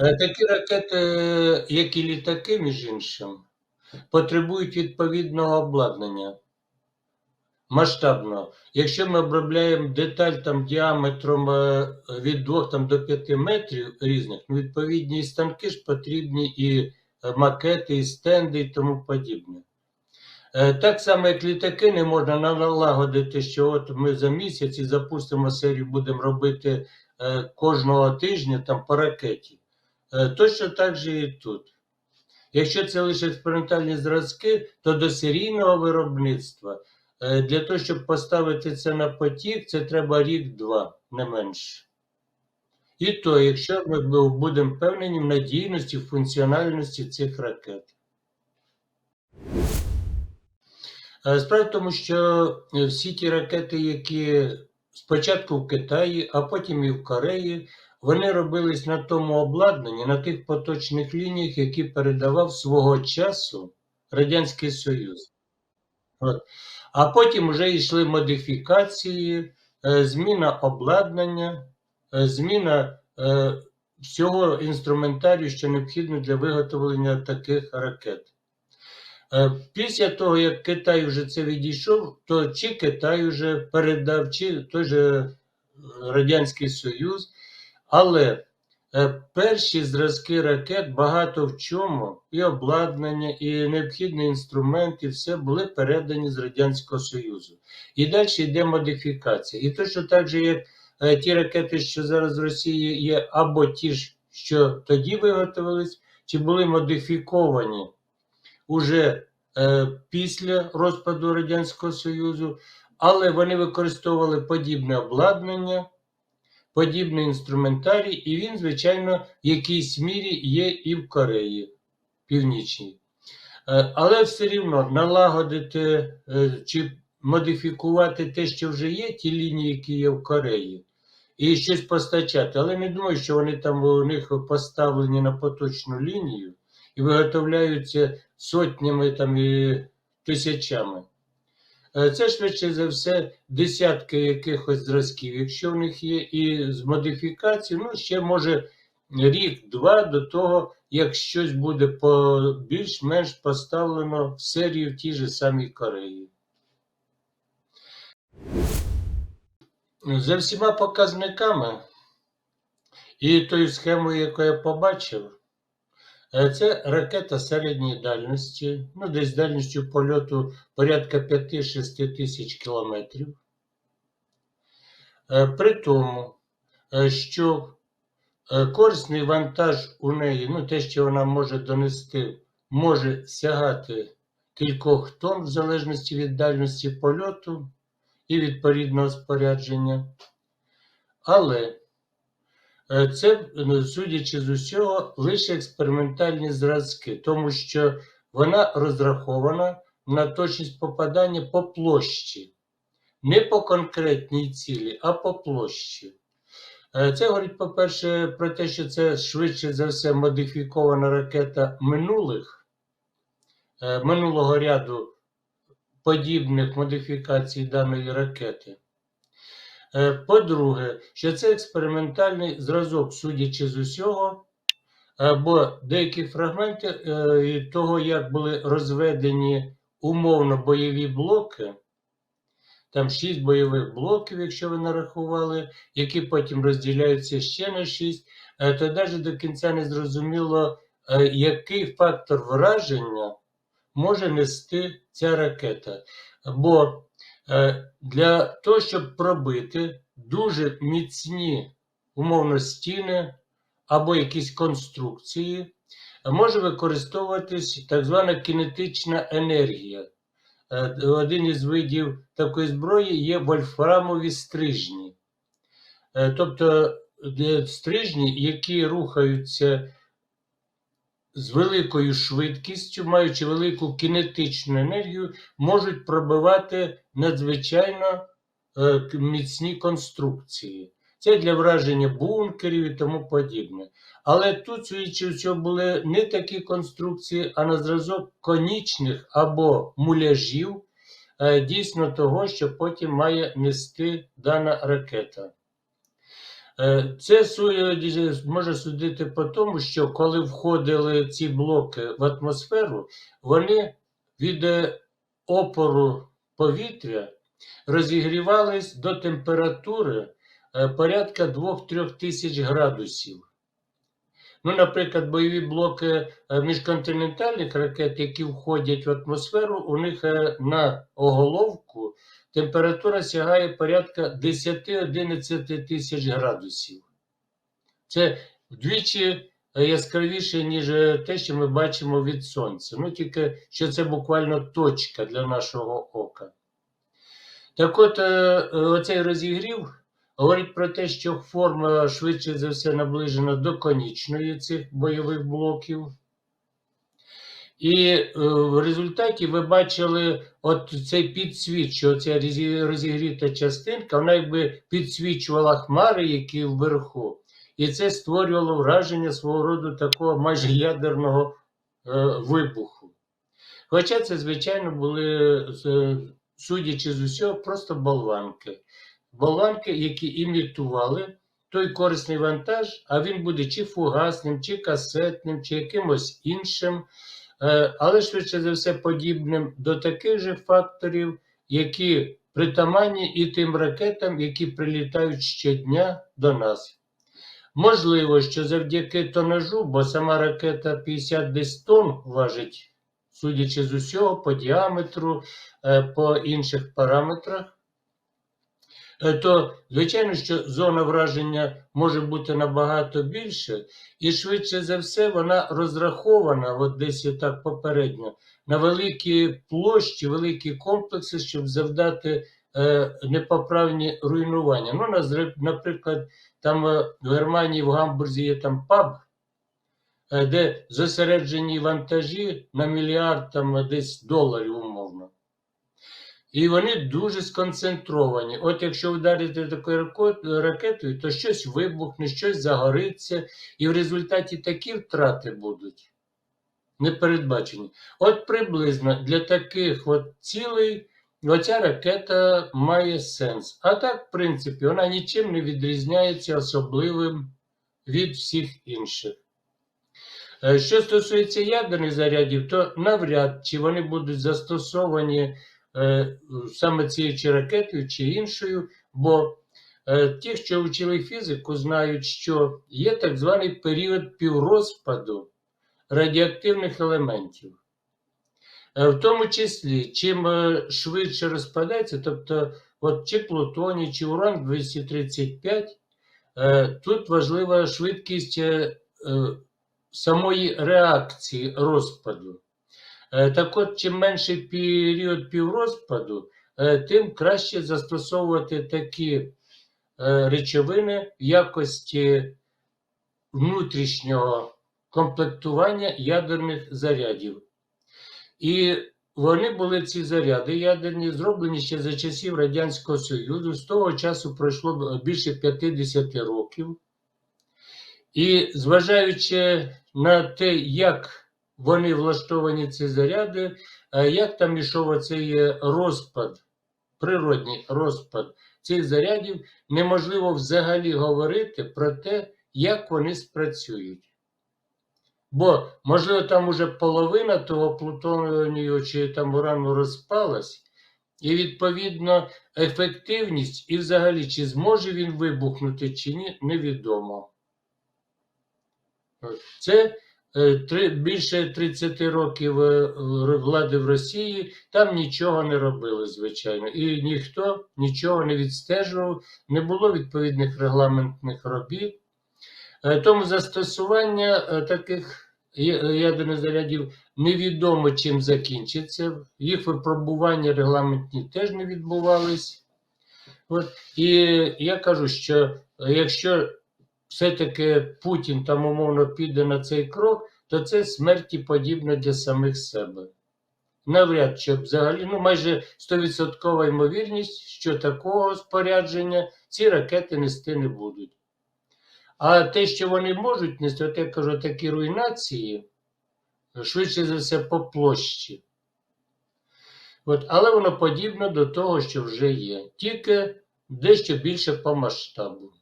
Е, Такі ракети, як і літаки, між іншим, потребують відповідного обладнання масштабного. Якщо ми обробляємо деталь там діаметром е, від 2 там, до 5 метрів різних, ну, відповідні і станки ж потрібні, і е, макети, і стенди, і тому подібне. Так само, як літаки, не можна налагодити, що от ми за місяць і запустимо серію, будемо робити кожного тижня там по ракеті. Е, Точно так же і тут. Якщо це лише експериментальні зразки, то до серійного виробництва е, для того, щоб поставити це на потік, це треба рік-два, не менше. І то, якщо ми будемо впевнені в надійності, в функціональності цих ракет. Е, Справа в тому, що всі ті ракети, які спочатку в Китаї, а потім і в Кореї, вони робились на тому обладнанні, на тих поточних лініях, які передавав свого часу Радянський Союз. От. А потім вже йшли модифікації, е, зміна обладнання, е, зміна е, всього інструментарію, що необхідно для виготовлення таких ракет. Після того, як Китай вже це відійшов, то чи Китай вже передав, чи той же Радянський Союз, але е, перші зразки ракет багато в чому, і обладнання, і необхідний інструмент, і все були передані з Радянського Союзу. І далі йде модифікація. І точно так же, як е, ті ракети, що зараз в Росії є, або ті ж, що тоді виготовились, чи були модифіковані уже е, після розпаду Радянського Союзу, але вони використовували подібне обладнання, подібний інструментарій, і він, звичайно, в якійсь мірі є і в Кореї Північній. Е, але все рівно налагодити е, чи модифікувати те, що вже є, ті лінії, які є в Кореї, і щось постачати. Але не думаю, що вони там у них поставлені на поточну лінію і виготовляються сотнями там і тисячами. Е, Це швидше за все десятки якихось зразків. Якщо в них є і з модифікацією, ну ще може рік-два до того, як щось буде по більш-менш поставлено в серію в тій же самій Кореї. За всіма показниками і тою схемою, яку я побачив, Це ракета середньої дальності, ну десь дальністю польоту порядка 5-6 тисяч кілометрів. Е, При тому, е, що е, корисний вантаж у неї, ну те, що вона може донести, може сягати кількох тонн в залежності від дальності польоту і відповідного спорядження. Але Е, Це, ну, судячи з усього, лише експериментальні зразки, тому що вона розрахована на точність попадання по площі, не по конкретній цілі, а по площі. Е, Це говорить, по-перше, про те, що це швидше за все модифікована ракета минулих, е, минулого ряду подібних модифікацій даної ракети. Е, По-друге, що це експериментальний зразок, судячи з усього, бо деякі фрагменти е, того, як були розведені умовно бойові блоки, там шість бойових блоків, якщо ви нарахували, які потім розділяються ще на шість, е, то навіть до кінця не зрозуміло, який фактор враження може нести ця ракета. Бо для того, щоб пробити дуже міцні умовно стіни або якісь конструкції, може використовуватись так звана кінетична енергія. Е, Один із видів такої зброї є вольфрамові стрижні. Е, Тобто стрижні, які рухаються з великою швидкістю, маючи велику кінетичну енергію, можуть пробивати надзвичайно е, міцні конструкції. Це для враження бункерів і тому подібне. Але тут, судячи всього, були не такі конструкції, а на зразок конічних або муляжів, е, дійсно того, що потім має нести дана ракета. Е, Це може судити по тому, що коли входили ці блоки в атмосферу, вони від е, опору повітря розігрівались до температури е, порядка 2-3 тисяч градусів. Ну, наприклад, бойові блоки міжконтинентальних ракет, які входять в атмосферу, у них на оголовку температура сягає порядка 10-11 тисяч градусів. Це вдвічі е, яскравіше, ніж е, те, що ми бачимо від сонця. Ну, тільки що це буквально точка для нашого ока. Так от, е, оцей розігрів говорить про те, що форма швидше за все наближена до конічної цих бойових блоків. І е, в результаті ви бачили от цей підсвіт, що ця розігріта частинка, вона якби підсвічувала хмари, які вверху. І це створювало враження свого роду такого майже ядерного е, вибуху. Хоча це, звичайно, були, е, судячи з усього, просто болванки. Болванки, які імітували той корисний вантаж, а він буде чи фугасним, чи касетним, чи якимось іншим, але швидше за все подібним до таких же факторів, які притаманні і тим ракетам, які прилітають щодня до нас. Можливо, що завдяки тонажу, бо сама ракета 50 десь тонн важить, судячи з усього, по діаметру, е, по інших параметрах, е, то звичайно, що зона враження може бути набагато більше, і швидше за все вона розрахована, от десь так попередньо, на великі площі, великі комплекси, щоб завдати е, непоправні руйнування. Ну, наприклад, там е, в Германії, в Гамбурзі є там паб, е, де зосереджені вантажі на мільярд там е, десь доларів. І вони дуже сконцентровані. От якщо вдарити такою ракетою, то щось вибухне, щось загориться, і в результаті такі втрати будуть непередбачені. От приблизно для таких от цілей оця ракета має сенс. А так, в принципі, вона нічим не відрізняється особливим від всіх інших. Е, Що стосується ядерних зарядів, то навряд чи вони будуть застосовані саме цією чи ракетою чи іншою, бо е, ті, що вчили фізику, знають, що є так званий період піврозпаду радіоактивних елементів. Е, В тому числі, чим е, швидше розпадається, тобто от чи плутоній, чи уран 235, е, тут важлива швидкість е, е, самої реакції розпаду. Е, Так от, чим менший період піврозпаду, е, тим краще застосовувати такі е, речовини в якості внутрішнього комплектування ядерних зарядів. І вони були ці заряди ядерні, зроблені ще за часів Радянського Союзу. З того часу пройшло більше 50 років. І зважаючи на те, як вони влаштовані ці заряди, е, як там ішов оцей розпад, природний розпад цих зарядів, неможливо взагалі говорити про те, як вони спрацюють. Бо, можливо, там уже половина того плутонію чи там урану розпалась, і, відповідно, ефективність і взагалі, чи зможе він вибухнути, чи ні, невідомо. Це е, три, більше 30 років е, влади в Росії, там нічого не робили, звичайно. І ніхто нічого не відстежував, не було відповідних регламентних робіт. Е, Тому застосування е, таких ядерних зарядів невідомо чим закінчиться. Їх випробування регламентні теж не відбувались. От. І я кажу, що якщо все-таки Путін там умовно піде на цей крок, то це смерті подібно для самих себе. Навряд чи взагалі, ну майже 100% ймовірність, що такого спорядження ці ракети нести не будуть. А те, що вони можуть нести, от я кажу, такі руйнації, швидше за все, по площі. От, але воно подібно до того, що вже є, тільки дещо більше по масштабу.